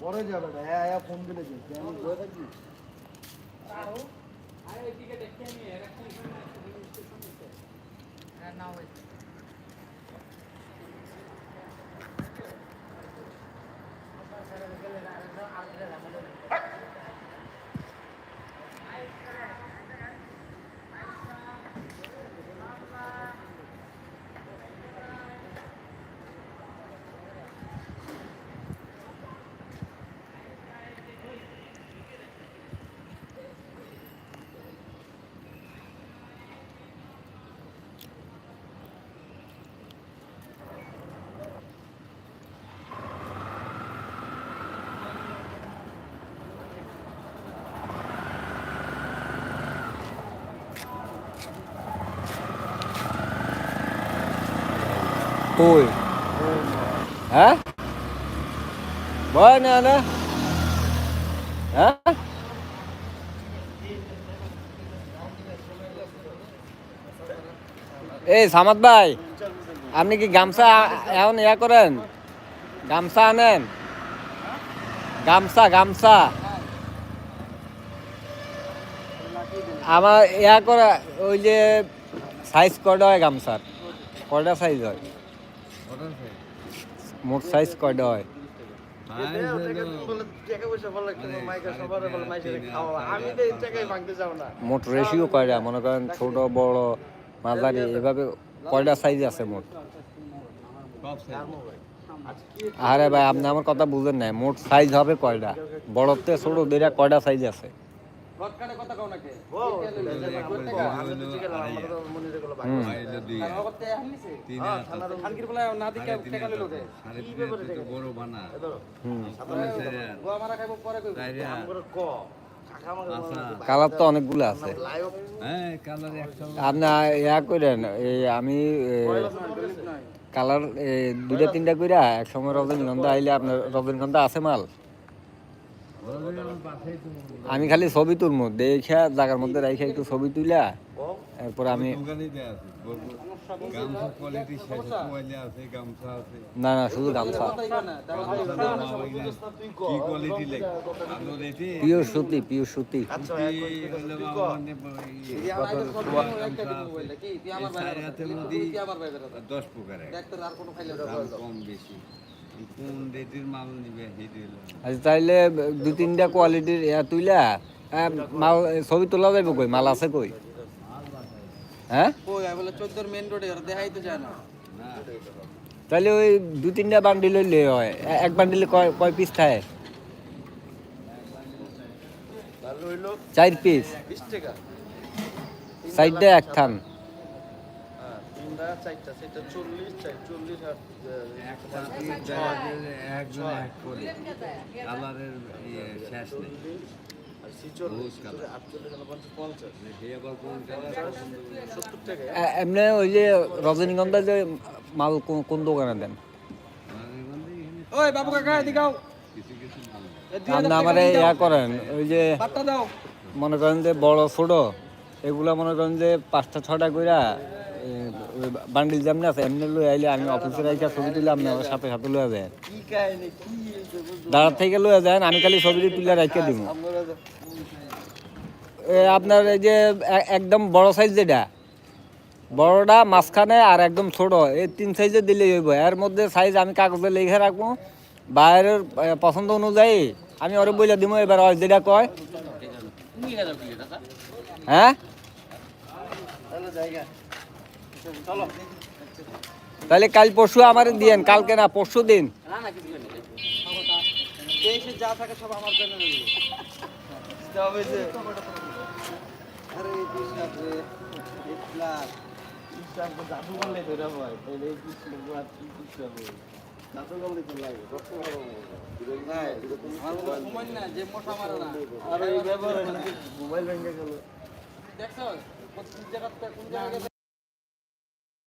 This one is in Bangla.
পরে যাবে না। হ্যাঁ হ্যাঁ ফোন দিলে যে আমি না থাকি কই হ্যাঁ বয় না না এই সামাদ ভাই আপনি কি গামছা এখন ইয়া করেন? গামছা আনেন? গামছা গামছা। আমার ইয়া করা, ওই যে সাইজ কটা হয় গামছার? কয়টা সাইজ হয়? মোট সাইজ কয়টা হয়? টাকা পয়সা ভালো লাগতো না মাইকা সবার ভালো মাইসের খাওয়া আমি তো এই টাকাই ভাঙতে যাব না। মোট রেশিও কয়টা? মনে করেন ছোট বড় মাঝারি এভাবে কয়টা সাইজ আছে মোট? আরে ভাই আপনি আমার কথা বুঝেন না মোট সাইজ হবে কয়টা? বড়তে ছোট দুইটা কয়টা সাইজ আছে? ও, হ্যাঁ, নাকি, কালার তো অনেকগুলো আছে। হ্যাঁ আপনি ইয়া করেন এই আমি কালার দুইটা তিনটা কইরা এক সময় রজনীগন্ধা আইলে আপনার রজনীগন্ধা আছে মাল? আমি খালি ছবি তুলমু দেখা জায়গার মধ্যে রাইখা একটু ছবি তুইলা, এরপর আমি না না, শুধু গামছা। পিওর সুতি পিওর সুতি। দশ কম বেশি তাইলে দুই তিনটা কোয়ালিটির ইয়া তুইলা? মাল, ছবি তোলা যাবে কই? মাল আছে কই? হ্যাঁ তাহলে ওই দু তিনটা বান্ডিল হইলে হয়। এক বান্ডিলে কয় কয় পিস থাকে চার পিস টাকা এক থান। তিনটা চারটা সেটা চল্লিশ চার চল্লিশ আর কালারের শেষ নেই। এমনি ওই যে রজনীগন্ধা যে মাল কোন- কোন দোকানে দেন? ওই বাবু কাকা আপনি আমার ইয়া করেন ওই যে মনে করেন যে বড় ছোট এগুলা মনে করেন যে পাঁচটা ছটা কইরা বান্ডিল যেমনি আছে এমনি লই আইলে আমি অফিসে রাইখা ছবি তুলে, আপনি আমার সাথে সাথে লইয়া যায় কি কাহিনী কি হইছে বুঝলাম দাঁড়া থেকে লইয়া যায় আমি খালি ছবি তুলে রাইখা দিব আপনার এই যে একদম বড় সাইজ যেটা, বড়টা মাঝখানে আর একদম ছোট, এই তিন সাইজে দিলেই হইব। এর মধ্যে সাইজ আমি কাগজে লিখে রাখব, বাইরের পছন্দ অনুযায়ী আমি ওরে বলে দিব এবার ওই যেটা কয়। হ্যাঁ? তাহলে চলো। তাহলে কাল পরশু আমার দিয়েন কালকে না পরশু দিন। হয়। কোন জায়গাতে কোন জায়গায়